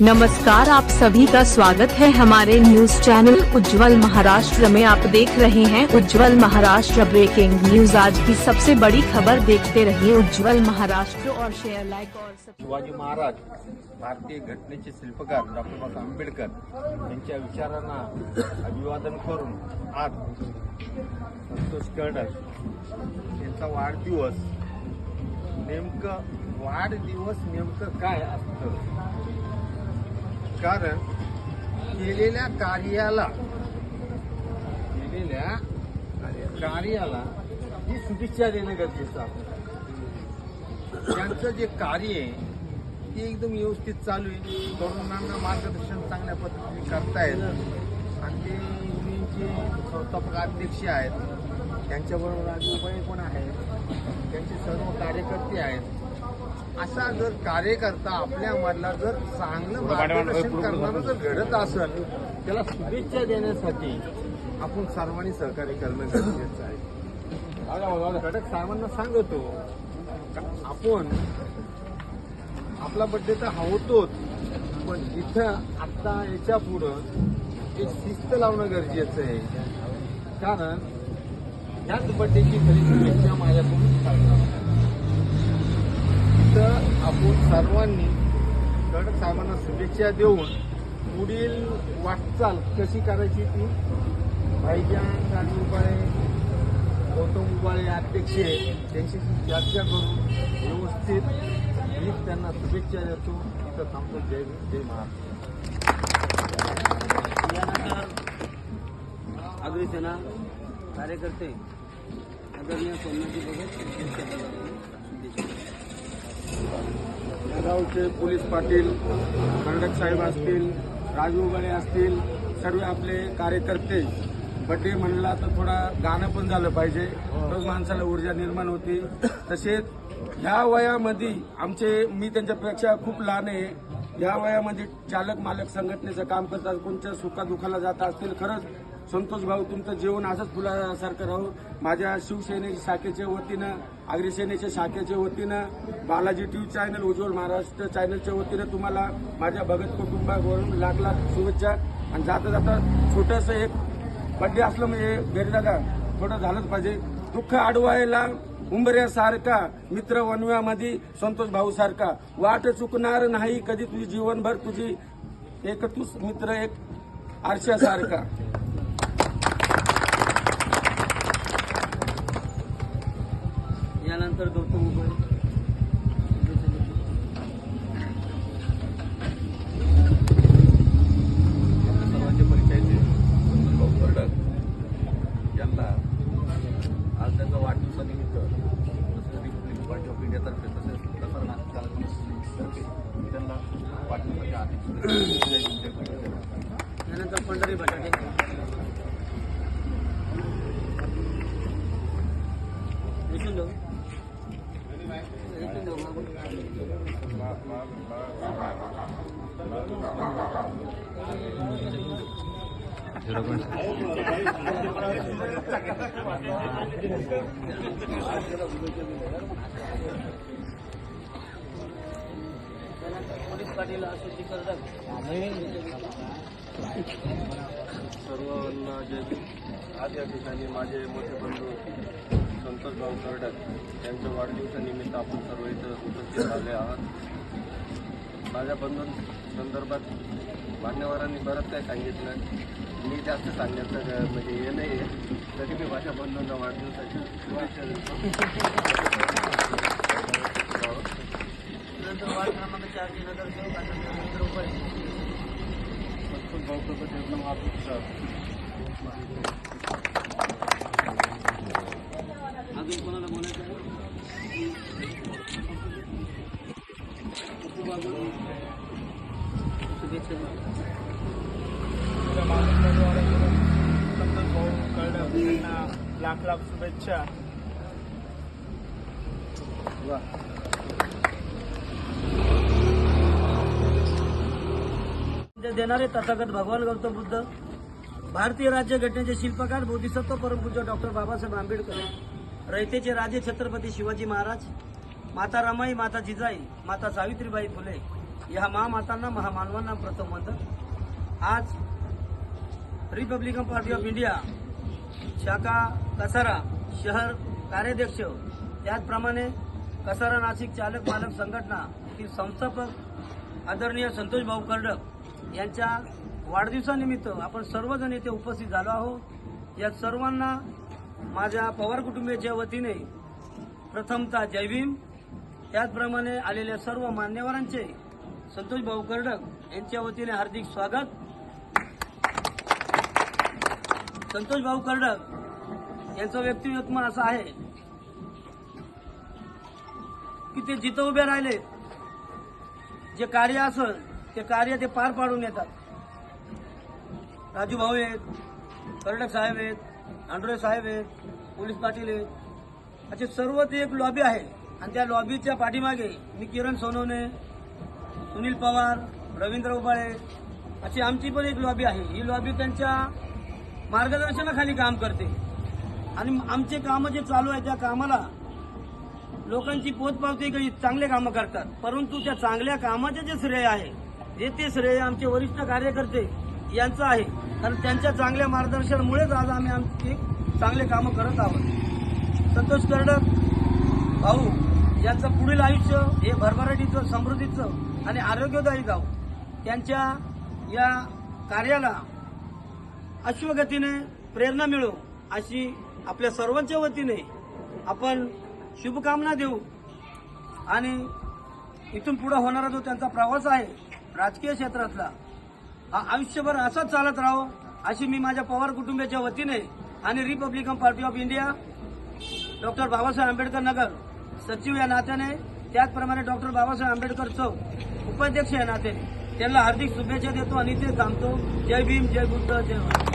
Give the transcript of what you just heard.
नमस्कार, आप सभी का स्वागत है हमारे न्यूज़ चैनल उज्जवल महाराष्ट्र में। आप देख रहे हैं उज्जवल महाराष्ट्र ब्रेकिंग न्यूज़ आज की सबसे बड़ी खबर देखते रहिए उज्जवल महाराष्ट्र और शेयर लाइक और शिवाजी महाराज, भारतीय घटनेचे शिल्पकार डॉक्टर बाबासाहेब आंबेडकर विचारांना अभिवादन करून आज संतोष कर्डक वाढदिवस. नेमकं वाढदिवस नेमकं कारण केलेल्या कार्याला केलेल्या कार्याला ही शुभेच्छा देणं गरजेचं आपण त्यांचं जे कार्य आहे ते एकदम व्यवस्थित चालू आहे. तरुणांना मार्गदर्शन चांगल्या पद्धतीने करतायत. आणि ते युनियनचे संस्थापक अध्यक्ष आहेत. त्यांच्याबरोबर राजूबाई पण आहेत त्यांचे सर्व कार्यकर्ते आहेत. असा जर कार्यकर्ता आपल्यामधला जर चांगलं मार्गदर्शन करणारा जर घडत असेल त्याला शुभेच्छा देण्यासाठी आपण सर्वांनी सहकार्य करणं गरजेचं आहे. कडक साहेबांना सांगतो आपण आपला बड्डे तर होतोच पण इथं आता याच्या पुढं एक शिस्त लावणं गरजेचं आहे. कारण ह्याच बड्डेची खरी शुभेच्छा माझ्याकडून सांगणार तर आपण सर्वांनी कडक साहेबांना शुभेच्छा देऊन पुढील वाटचाल कशी करायची ती? भाईजान राजू उबाळे गौतम उबाळे अध्यक्ष त्यांच्याशी चर्चा करून व्यवस्थित मी त्यांना शुभेच्छा देतो. तिथं थांबतो. जय जय महाराष्ट्र. यानंतर आगरी कार्यकर्ते आदरणीय सोमनाथी बघत गावचे पोलीस पाटील खंडक साहेब असतील राजू उगाळे असतील सर्व आपले कार्यकर्ते बड्डे म्हणला तर थोडा गाणं पण झालं पाहिजे. तर माणसाला ऊर्जा निर्माण होती. तसेच ह्या वयामध्ये आमचे मी त्यांच्यापेक्षा खूप लहान आहे. या वयामध्ये चालक मालक संघटनेचं काम करतात कोणत्या सुखादुखाला जात असतील खरंच संतोष भाऊ तुमचं जीवन असंच फुलासारखं राहू. माझ्या शिवसेनेच्या शाखेच्या वतीनं अग्रिसेनेच्या शाखेच्या वतीनं बालाजी टीव्ही चॅनल उज्ज्वल महाराष्ट्र चॅनलच्या वतीनं तुम्हाला माझ्या भगत कुटुंबावरून लाख लाख शुभेच्छा. आणि जाता जाता छोटंसं एक बड्डे असलं म्हणजे गरीदादा थोडं झालंच पाहिजे. दुःख अडवायला उंबऱ्यासारखा मित्र वनव्यामध्ये संतोष भाऊ सारखा. वाट चुकणार नाही कधी तुझी जीवनभर तुझी एक तूच मित्र एक आरशासारखा. यानंतर गौतम यांना आज त्यांचा वाढदिवसानिमित्त तसंच रिपब्लिक पार्टी ऑफ इंडियातर्फे तसेच प्रसार त्यांना वाढदिवसाच्या हार्दिक शुभेच्छा. जय भीम, जय महाराष्ट्र. यानंतर पंढरी बटाटे जाऊ पोलीस पाटील सर्वांना जे आज या ठिकाणी माझे मोठे बंधू संतोष भाऊ कर्डक यांच्या वाढदिवसानिमित्त आपण सर्व इथं उपस्थित झाले आहात. माझ्या बंधू संदर्भात मान्यवरांनी बरंच काही सांगितलं. मी जास्त सांगण्याचं म्हणजे हे नाही आहे तरी मी माझ्या बंधूंना वाढदिवसाची शुभेच्छा देतो. अजून कोणाला क्रमांक शुभेच्छा लाख लाख शुभेच्छा देणारे तथागत भगवान गौतम बुद्ध. भारतीय राज्य घटनेचे शिल्पकार बोधिसत्व परमपूज्य डॉक्टर बाबासाहेब आंबेडकर रयतेचे राजे छत्रपती शिवाजी महाराज माता रमाई माता जिजाई माता सावित्रीबाई फुले या महामातांना महामानवांना प्रथम वंदन. आज रिपब्लिकन पार्टी ऑफ इंडिया शाखा कसारा शहर कार्याध्यक्ष त्याचप्रमाणे कसारा नाशिक चालक मालक संघटना ती संस्थापक आदरणीय संतोष भाऊ कर्डक यांच्या वाढदिवसानिमित्त आपण सर्वजण येथे उपस्थित झालो आहोत. या सर्वांना माझ्या पवार कुटुंबियाच्या वतीने प्रथमतः जय भीम. त्याचप्रमाणे आलेल्या सर्व मान्यवरांचे संतोष भाऊ कर्डक यांच्या वतीने हार्दिक स्वागत. संतोष भाऊ कर्डक यांचं व्यक्तिमत्व असं आहे की ते जिथं उभे राहिले जे कार्य असं ते कार्य ते पार पाडून येतात. राजू भाऊ आहेत कर्डक साहेब आहेत आंड्रे साहेब आहेत पोलीस पाटील आहेत. असे सर्व ते एक लॉबी आहे. आणि त्या लॉबीच्या पाठीमागे मी किरण सोनवणे सुनील पवार रवींद्र उबाळे अशी आमची पण एक लॉबी आहे. ही लॉबी त्यांच्या मार्गदर्शनाखाली काम करते. आणि आमचे कामं जे चालू आहे त्या कामाला लोकांची पोचपावती काही चांगले कामं करतात. परंतु त्या चांगल्या कामाचे जे श्रेय आहे जे ते श्रेय आमचे वरिष्ठ कार्यकर्ते यांचं आहे. कारण त्यांच्या चांगल्या मार्गदर्शनामुळेच आज आम्ही आमची चांगले कामं करत आहोत. संतोष कर्डक भाऊ यांचं पुढील आयुष्य हे भरभराटीचं समृद्धीचं आणि आरोग्यदायी जाऊ त्यांच्या या कार्याला अश्वगतीने प्रेरणा मिळो अशी आपल्या सर्वांच्या वतीने आपण शुभकामना देऊ. आणि इथून पुढे होणारा जो त्यांचा प्रवास आहे राजकीय क्षेत्रातला हा आयुष्यभर असाच चालत राहो अशी मी माझ्या पवार कुटुंबियाच्या वतीने आणि Republican party of India doctor Babasaheb Ambedkar नगर सचिव या नात्याने त्याचप्रमाणे डॉक्टर बाबासाहेब आंबेडकर चौक उपाध्यक्ष या नात्याने. त्यांना हार्दिक शुभेच्छा देतो आणि ते थांबतो. जय भीम जय बुद्ध जय भारत